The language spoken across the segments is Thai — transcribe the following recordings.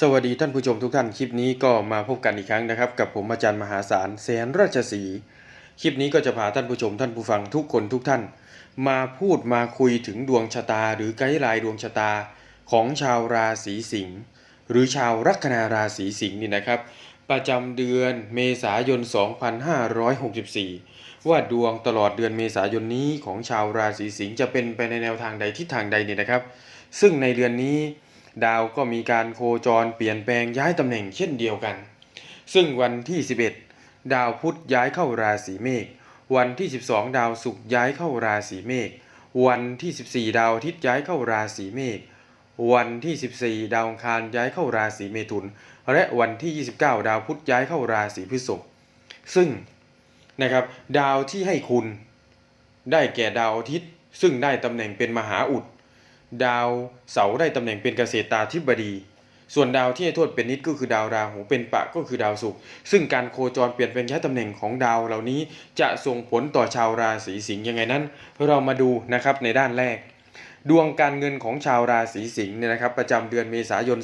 สวัสดีท่านผู้ชมทุกท่านคลิปนี้ก็มาพบกันอีกครั้งนะครับ กับผมอาจารย์มหาศาลแสนราชสีคลิปนี้ก็จะพาท่านผู้ชมท่านผู้ฟังทุกคนทุกท่าน มาพูดมาคุยถึงดวงชะตา หรือไกด์ไลน์ดวงชะตาของชาวราศีสิงห์หรือชาวลัคนาราศีสิงห์นี่นะครับ ประจำเดือนเมษายน 2564 ว่าดวงตลอดเดือนเมษายนนี้ของชาวราศีสิงห์จะเป็นไปในแนวทางใดทิศทางใดเนี่ยนะครับ ซึ่งในเดือนนี้ ดาวก็มีการโคจรเปลี่ยนแปลงย้ายตำแหน่งเช่นเดียวกัน ซึ่งวันที่ 11 ดาวพุธย้ายเข้าราศีเมษ วันที่ 12 ดาวศุกร์ย้ายเข้าราศีเมษ วันที่ 14 ดาวอาทิตย์ย้ายเข้าราศีเมษ วันที่ 14 ดาวอังคารย้ายเข้าราศีเมถุน และวันที่ 29 ดาวพุธย้ายเข้าราศีพฤษภ ซึ่งนะครับดาวที่ให้คุณได้แก่ดาวอาทิตย์ ซึ่งได้ตำแหน่งเป็นมหาอุด ดาวเสาได้ตำแหน่งเป็นเกษตราธิบดี ส่วนดาวที่ให้โทษเป็นนิดก็คือดาวราหูเป็นปะก็คือดาวศุกร์ซึ่งการโคจรเปลี่ยนแปลงย้ายตำแหน่งของดาวเหล่านี้จะส่งผลต่อชาวราศีสิงห์ยังไงนั้น เรามาดูนะครับในด้านแรก ดวงการเงินของชาวราศีสิงห์เนี่ยนะครับประจำเดือนเมษายน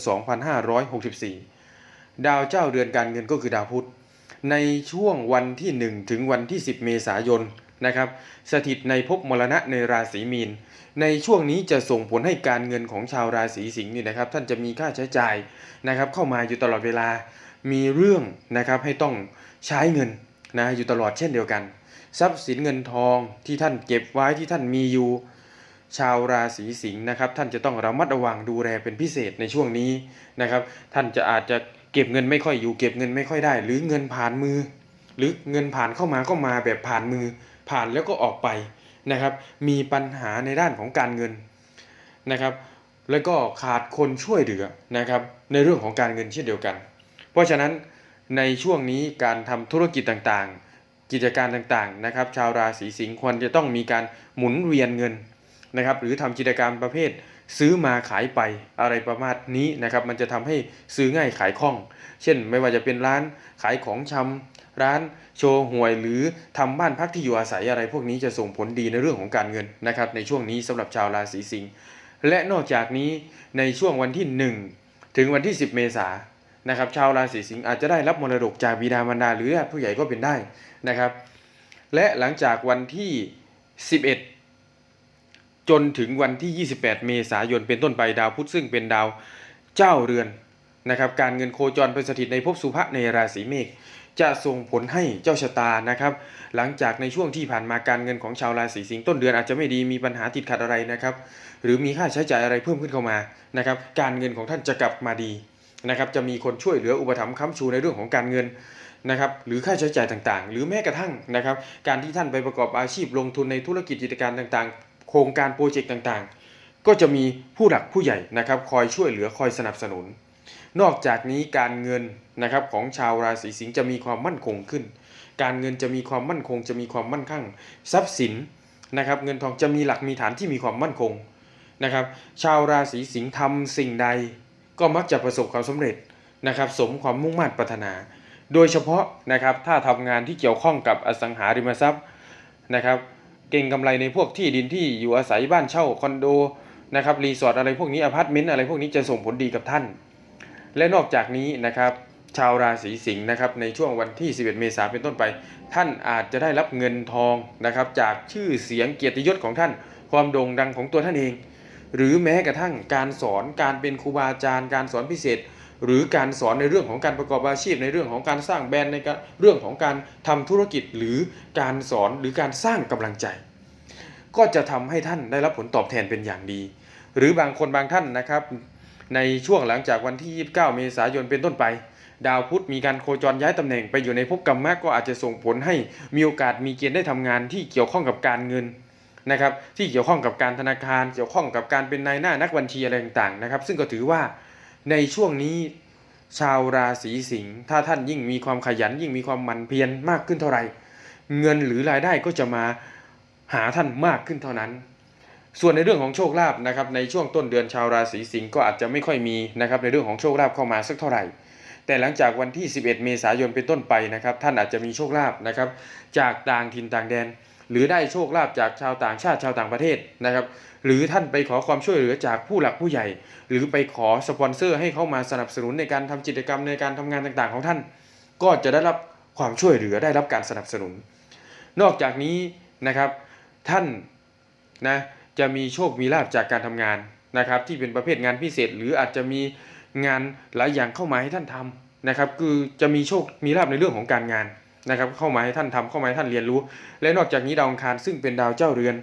2564 ดาวเจ้าเดือนการเงินก็คือดาวพุธในช่วงวันที่ 1 ถึงวันที่ 10 เมษายน นะครับสถิตในภพมรณะในราศีมีน ในช่วงนี้จะส่งผลให้การเงินของชาวราศีสิงห์นี่นะครับ ท่านจะมีค่าใช้จ่ายนะครับ เข้ามาอยู่ตลอดเวลามีเรื่องนะครับให้ต้องใช้เงินนะอยู่ตลอดเช่นเดียวกัน ทรัพย์สินเงินทองที่ท่านเก็บไว้ที่ท่านมีอยู่ชาวราศีสิงห์นะครับ ท่านจะต้องระมัดระวังดูแลเป็นพิเศษในช่วงนี้นะครับ ท่านจะอาจจะเก็บเงินไม่ค่อยอยู่ เก็บเงินไม่ค่อยได้ หรือเงินผ่านมือ หรือเงินผ่านเข้ามาก็มาแบบผ่านมือ ผ่านแล้วก็ออกไปนะครับ มีปัญหาในด้านของการเงินนะครับ แล้วก็ขาดคนช่วยเหลือนะครับ ในเรื่องของการเงินเช่นเดียวกัน เพราะฉะนั้นในช่วงนี้การทำธุรกิจต่างๆ กิจการต่างๆนะครับ ชาวราศีสิงห์ควรจะต้องมีการหมุนเวียนเงินนะครับ หรือทำกิจการประเภทซื้อมาขายไปอะไรประมาณนี้นะครับ มันจะทำให้ซื้อง่ายขายคล่อง เช่น ไม่ว่าจะเป็นร้านขายของชำ ร้านโชว์หวยหรือทำบ้านพักที่อยู่อาศัยอะไร พวกนี้จะส่งผลดีในเรื่องของการเงินนะครับในช่วงนี้สำหรับชาวราศีสิงห์และนอกจากนี้ในช่วงวันที่ 1 ถึงวันที่ 10 เมษายนนะครับชาวราศีสิงห์อาจจะได้รับมรดกจากบิดามารดาหรือญาติผู้ใหญ่ก็เป็นได้นะครับ และหลังจากวันที่ 11 จนถึงวันที่ 28 เมษายนเป็นต้นไปดาวพุธซึ่งเป็นดาวเจ้าเรือนนะครับการเงินโคจรไปสถิตในภพสุภะในราศีเมษ จะส่งผลให้เจ้าชะตานะครับ หลังจากในช่วงที่ผ่านมาการเงินของชาวราศีสิงห์ต้นเดือนอาจจะไม่ดีมีปัญหาติดขัดอะไรนะครับ หรือมีค่าใช้จ่ายอะไรเพิ่มขึ้นเข้ามานะครับ การเงินของท่านจะกลับมาดีนะครับ จะมีคนช่วยเหลืออุปถัมภ์ค้ำชูในเรื่องของการเงินนะครับหรือค่าใช้จ่ายต่างๆ หรือแม้กระทั่งนะครับ การที่ท่านไปประกอบอาชีพลงทุนในธุรกิจกิจการต่างๆ โครงการโปรเจกต์ต่างๆ ก็จะมีผู้หลักผู้ใหญ่นะครับ คอยช่วยเหลือคอยสนับสนุน นอกจากนี้การเงินนะครับของชาวราศีสิงห์จะมีความมั่นคงขึ้น การเงินจะมีความมั่นคง จะมีความมั่นคงทรัพย์สินนะครับ เงินทองจะมีหลักมีฐานที่มีความมั่นคงนะครับ ชาวราศีสิงห์ทำสิ่งใด ก็มักจะประสบความสำเร็จนะครับ สมความมุ่งมั่นปรารถนา โดยเฉพาะนะครับถ้าทำงานที่เกี่ยวข้องกับอสังหาริมทรัพย์นะครับ เก่งกำไรในพวกที่ดินที่อยู่อาศัยบ้านเช่าคอนโดนะครับรีสอร์ทอะไรพวกนี้อพาร์ตเมนต์อะไรพวกนี้จะส่งผลดีกับท่าน และนอกจากนี้นะครับชาวราศีสิงห์นะครับในช่วงวันที่ 11 เมษายนเป็นต้นไป ท่านอาจจะได้รับเงินทองนะครับจากชื่อเสียงเกียรติยศของท่าน ความโด่งดังของตัวท่านเอง หรือแม้กระทั่งการสอนการเป็นครูบาอาจารย์ การสอนพิเศษ หรือการสอนในเรื่องของการประกอบอาชีพในเรื่องของการสร้างแบรนด์ในรเรื่องของการทำธุรกิจหรือการสอนหรือการสร้างกำลังใจ ก็จะทำให้ท่านได้รับผลตอบแทนเป็นอย่างดี หรือบางคนบางท่านนะครับ ในช่วงหลังจากวันที่ 29 เมษายนเป็นต้นไป ดาวพุธมีการโคจรย้ายตำแหน่งไปอยู่ในภพกรรมะก็อาจจะส่งผลให้มีโอกาสมีเกณฑ์ได้ทำงานที่เกี่ยวข้องกับการเงินนะครับที่เกี่ยวข้องกับการธนาคาร เกี่ยวข้องกับการเป็นนายหน้านักบัญชีอะไรต่างๆนะครับ ซึ่งก็ถือว่าในช่วงนี้ชาวราศีสิงห์ถ้าท่านยิ่งมีความขยันยิ่งมีความมันเพียรมากขึ้นเท่าไหร่ เงินหรือรายได้ก็จะมาหาท่านมากขึ้นเท่านั้น ส่วนในเรื่องของโชคลาภนะครับในช่วงต้นเดือนชาวราศีสิงห์ก็อาจจะไม่ค่อยมีนะครับในเรื่องของโชคลาภเข้ามาสักเท่าไหร่ แต่หลังจากวันที่ 11 เมษายนเป็นต้นไปนะครับท่านอาจจะมีโชคลาภนะครับจากต่างถิ่นต่างแดนหหรือได้โชคลาภจากชาวต่างชาติชาวต่างประเทศนะครับหรือท่านไปขอความช่วยเหลือจากผู้หลักผู้ใหญ่ หรือไปขอสปอนเซอร์ให้เข้ามาสนับสนุนในการทำกิจกรรมในการทำงานต่างๆ ของท่าน ก็จะได้รับความช่วยเหลือได้รับการสนับสนุน นอกจากนี้นะครับท่านนะ จะมีโชคมีลาภจากการทำงานนะครับ ที่เป็นประเภทงานพิเศษ หรืออาจจะมีงานหลายอย่างเข้ามาให้ท่านทำนะครับ คือจะมีโชคมีลาภในเรื่องของการงานนะครับ เข้ามาให้ท่านทำเข้ามาให้ท่านเรียนรู้ และนอกจากนี้ดาวอังคารซึ่งเป็นดาวเจ้าเรือน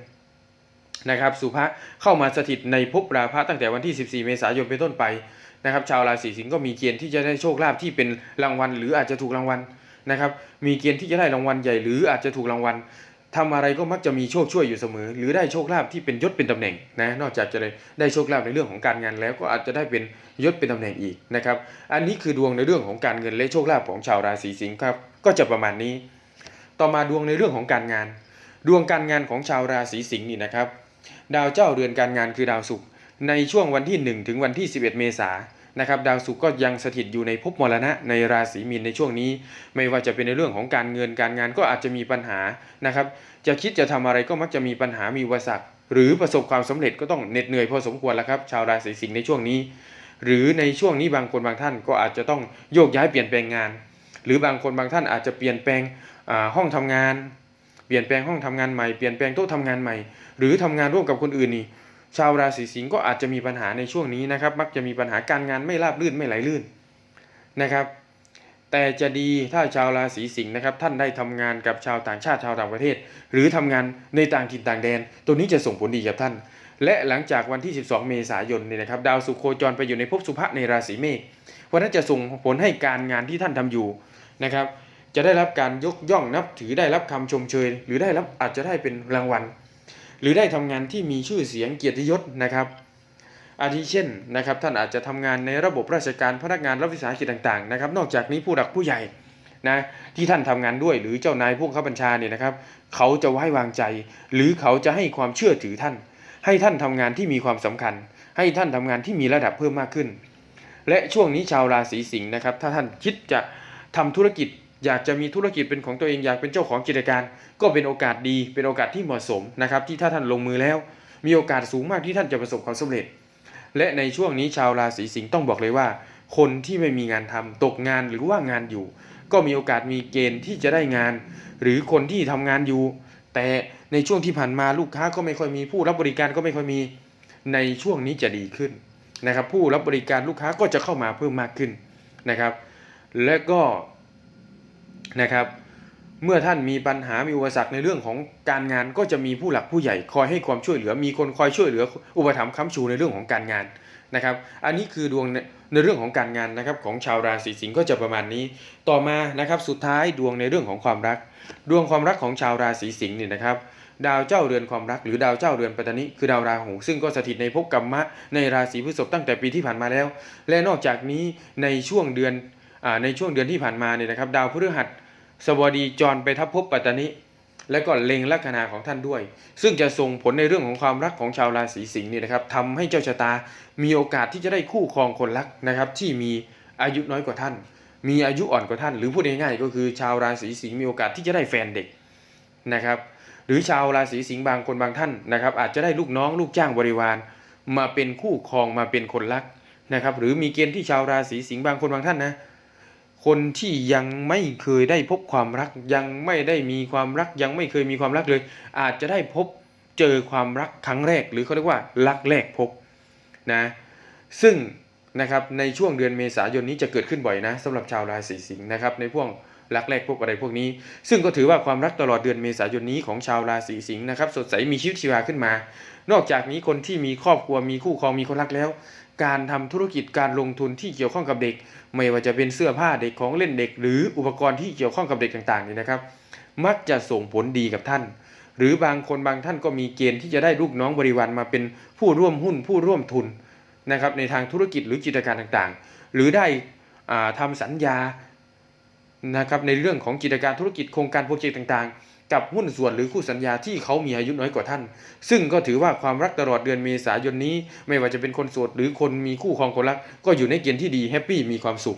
นะครับสุภะเข้ามาสถิตในภพราพะตั้งแต่วันที่ 14 เมษายนเป็นต้นไปนะครับ ชาวราศีสิงห์ก็มีเกณฑ์ที่จะได้โชคลาภที่เป็นรางวัล หรืออาจจะถูกรางวัลนะครับ มีเกณฑ์ที่จะได้รางวัลใหญ่หรืออาจจะถูกรางวัล ทำอะไรก็มักจะมีโชคช่วยอยู่เสมอ หรือได้โชคลาภที่เป็นยศเป็นตำแหน่งนะนอกจากจะได้โชคลาภในเรื่องของการงานแล้วก็อาจจะได้เป็นยศเป็นตำแหน่งอีกนะครับ อันนี้คือดวงในเรื่องของการเงินและโชคลาภของชาวราศีสิงห์ครับ ก็จะประมาณนี้ ต่อมาดวงในเรื่องของการงาน ดวงการงานของชาวราศีสิงห์นี่นะครับ ดาวเจ้าเรือนการงานคือดาวศุกร์ในช่วงวันที่ 1 ถึงวันที่ 11 เมษายน นะครับดาวศุกร์ก็ยังสถิตอยู่ในภพมรณะในราศีมีนในช่วงนี้ ไม่ว่าจะเป็นในเรื่องของการเงินการงานก็อาจจะมีปัญหานะครับ จะคิดจะทำอะไรก็มักจะมีปัญหามีอุปสรรคหรือประสบความสำเร็จก็ต้องเหน็ดเหนื่อยพอสมควรแล้วครับชาวราศีสิงห์ในช่วงนี้ หรือในช่วงนี้บางคนบางท่านก็อาจจะต้องโยกย้ายเปลี่ยนแปลงงาน หรือบางคนบางท่านอาจจะเปลี่ยนแปลงห้องทำงาน เปลี่ยนแปลงห้องทำงานใหม่เปลี่ยนแปลงโต๊ะทำงานใหม่ หรือทำงานร่วมกับคนอื่นนี่ ชาวราศีสิงห์ก็อาจจะมีปัญหาในช่วงนี้นะครับ มักจะมีปัญหาการงานไม่ราบรื่นไม่ไหลลื่นนะครับ แต่จะดีถ้าชาวราศีสิงห์นะครับ ท่านได้ทำงานกับชาวต่างชาติชาวต่างประเทศ หรือทำงานในต่างถิ่นต่างแดน ตัวนี้จะส่งผลดีกับท่าน และหลังจากวันที่ 12 เมษายนเนี่ยนะครับ ดาวสุโคจรไปอยู่ในภพสุภะในราศีเมษเพราะนั้นจะส่งผลให้การงานที่ท่านทำอยู่นะครับ จะได้รับการยกย่องนับถือได้รับคำชมเชย หรือได้รับอาจจะได้เป็นรางวัล หรือได้ทำงานที่มีชื่อเสียงเกียรติยศนะครับ อาทิเช่นนะครับท่านอาจจะทำงานในระบบราชการพนักงานรัฐวิสาหกิจต่างๆนะครับ นอกจากนี้ผู้หลักผู้ใหญ่นะที่ท่านทำงานด้วยหรือเจ้านายผู้บังคับบัญชาเนี่ยนะครับ เขาจะไว้วางใจ หรือเขาจะให้ความเชื่อถือท่าน ให้ท่านทำงานที่มีความสำคัญ ให้ท่านทำงานที่มีระดับเพิ่มมากขึ้น และช่วงนี้ชาวราศีสิงห์นะครับ ถ้าท่านคิดจะทำธุรกิจ อยากจะมีธุรกิจเป็นของตัวเองอยากเป็นเจ้าของกิจการ ก็เป็นโอกาสดีเป็นโอกาสที่เหมาะสมนะครับที่ถ้าท่านลงมือแล้ว มีโอกาสสูงมากที่ท่านจะประสบความสำเร็จ และในช่วงนี้ชาวราศีสิงห์ต้องบอกเลยว่า คนที่ไม่มีงานทำตกงานหรือว่างานอยู่ ก็มีโอกาสมีเกณฑ์ที่จะได้งาน หรือคนที่ทำงานอยู่ แต่ในช่วงที่ผ่านมาลูกค้าก็ไม่ค่อยมีผู้รับบริการก็ไม่ค่อยมีในช่วงนี้จะดีขึ้นนะครับผู้รับบริการลูกค้าก็จะเข้ามาเพิ่มมากขึ้นนะครับ และก็ นะครับ เมื่อท่านมีปัญหามีอุปสรรคในเรื่องของการงานก็จะมีผู้หลักผู้ใหญ่คอยให้ความช่วยเหลือ มีคนคอยช่วยเหลือ อุปถัมภ์ค้ำชูในเรื่องของการงานนะครับ อันนี้คือดวงในในเรื่องของการงานนะครับของชาวราศีสิงห์ก็จะประมาณนี้ ต่อมานะครับสุดท้ายดวงในเรื่องของความรัก ดวงความรักของชาวราศีสิงห์เนี่ยนะครับดาวเจ้าเรือนความรักหรือดาวเจ้าเรือนปัตตานิคือดาวราหูซึ่งก็สถิตในภพกรรมะในราศีพฤษภตั้งแต่ปีที่ผ่านมาแล้ว และนอกจากนี้ในช่วงเดือน ในช่วงเดือนที่ผ่านมาเนี่ยนะครับดาวพฤหัสสวัสดีจรไปทับภพปัตตานิและก็เล็งลัคนาของท่านด้วย ซึ่งจะส่งผลในเรื่องของความรักของชาวราศีสิงห์นี่นะครับทำให้เจ้าชะตามีโอกาสที่จะได้คู่ครองคนรักนะครับที่มีอายุน้อยกว่าท่าน มีอายุอ่อนกว่าท่าน หรือพูดง่ายๆก็คือชาวราศีสิงห์มีโอกาสที่จะได้แฟนเด็กนะครับหรือชาวราศีสิงห์บางคนบางท่านนะครับอาจจะได้ลูกน้องลูกจ้างบริวาร มาเป็นคู่ครองมาเป็นคนรักนะครับหรือมีเกณฑ์ที่ชาวราศีสิงห์บางคนบางท่านนะ คนที่ยังไม่เคยได้พบความรัก ยังไม่ได้มีความรัก ยังไม่เคยมีความรักเลย อาจจะได้พบเจอความรักครั้งแรก หรือเขาเรียกว่ารักแรกพบนะซึ่งนะครับในช่วงเดือนเมษายนนี้จะเกิดขึ้นบ่อยนะสำหรับชาวราศีสิงห์นะครับในพวกรักแรกพบอะไรพวกนี้ ซึ่งก็ถือว่าความรักตลอดเดือนเมษายนนี้ของชาวราศีสิงห์นะครับสดใสมีชีวิตชีวาขึ้นมา นอกจากนี้คนที่มีครอบครัวมีคู่ครองมีคนรักแล้ว การทำธุรกิจการลงทุนที่เกี่ยวข้องกับเด็ก ไม่ว่าจะเป็นเสื้อผ้าเด็กของเล่นเด็ก หรืออุปกรณ์ที่เกี่ยวข้องกับเด็กต่างๆนี่นะครับ มักจะส่งผลดีกับท่าน หรือบางคนบางท่านก็มีเกณฑ์ที่จะได้ลูกน้องบริวารมาเป็นผู้ร่วมหุ้นผู้ร่วมทุนนะครับในทางธุรกิจหรือกิจการต่างๆ หรือได้อ่าทำสัญญานะครับในเรื่องของกิจการธุรกิจโครงการโปรเจกต์ต่างๆ กับหุ้นส่วนหรือคู่สัญญาที่เขามีอายุน้อยกว่าท่าน ซึ่งก็ถือว่าความรักตลอดเดือนเมษายนนี้ ไม่ว่าจะเป็นคนโสดหรือคนมีคู่ครองคนรัก ก็อยู่ในเกณฑ์ที่ดีแฮปปี้มีความสุข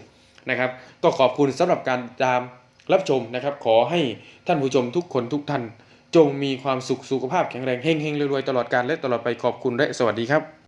นะครับ ก็ขอบคุณสำหรับการตามรับชมนะครับ ขอให้ท่านผู้ชมทุกคนทุกท่าน จงมีความสุขสุขภาพแข็งแรงเฮงๆรวยๆตลอดกาลและตลอดไปขอบคุณและสวัสดีครับ